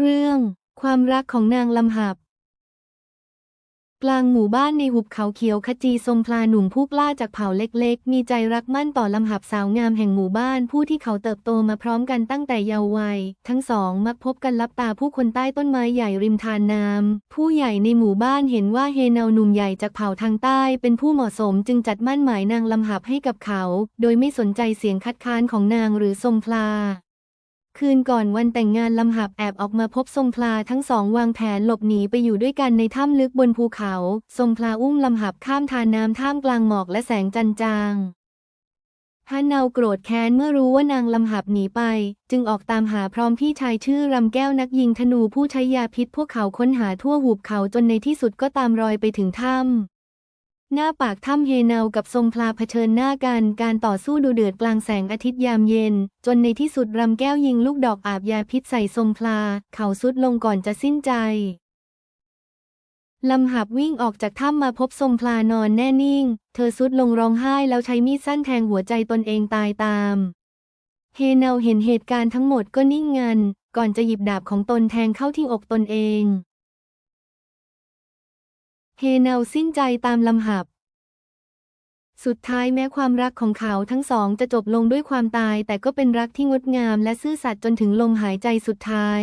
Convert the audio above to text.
เรื่อง ความรักของนางลำหับ กลางหมู่บ้านในหุบเขาเขียวขจีทรงพลาหนุ่มผู้กล้าจากเผ่าเล็กๆ มีใจรักมั่นต่อลำหับสาวงามแห่งหมู่บ้านผู้ที่เขาเติบโตมาพร้อมกันตั้งแต่เยาว์วัย ทั้งสองมักพบกันลับตาผู้คนใต้ต้นไม้ใหญ่ริมทานน้ำผู้ใหญ่ในหมู่บ้านเห็นว่าเฮเนาหนุ่มใหญ่จากเผ่าทางใต้เป็นผู้เหมาะสมจึงจัดมั่นหมายนางลำหับให้กับเขา โดยไม่สนใจเสียงคัดค้านของนางหรือทรงพลา คืนก่อนวันแต่งงานลำหับแอบออกมาพบทรงพลาทั้งสองวางแผนหลบหนีไปอยู่ด้วยกันในถ้ำลึกบนภูเขา ทรงพลาอุ้มลำหับข้ามทานน้ำท่ามกลางหมอกและแสงจันจางฮานเนาโกรธแค้นเมื่อรู้ว่านางลำหับหนีไป จึงออกตามหาพร้อมพี่ชายชื่อรำแก้วนักยิงธนูผู้ใช้ยาพิษพวกเขาค้นหาทั่วหุบเขาจนในที่สุดก็ตามรอยไปถึงถ้ำ หน้าปากถ้ำเฮเนากับทรงพลาเผชิญหน้ากัน การต่อสู้ดูเดือดกลางแสงอาทิตย์ยามเย็น จนในที่สุดรำแก้วยิงลูกดอกอาบยาพิษใส่ทรงพลา เขาสุดลงก่อนจะสิ้นใจ ลำหับวิ่งออกจากถ้ำมาพบทรงพลานอนแน่นิ่ง เธอสุดลงร้องไห้แล้วใช้มีดสั้นแทงหัวใจตนเองตายตาม เฮเนาเห็นเหตุการณ์ทั้งหมดก็นิ่งงัน ก่อนจะหยิบดาบของตนแทงเข้าที่อกตนเอง เฮเนาสิ้นใจตามลำหับ สุดท้ายแม้ความรักของเขาทั้งสองจะจบลงด้วยความตาย แต่ก็เป็นรักที่งดงามและซื่อสัตย์จนถึงลมหายใจสุดท้าย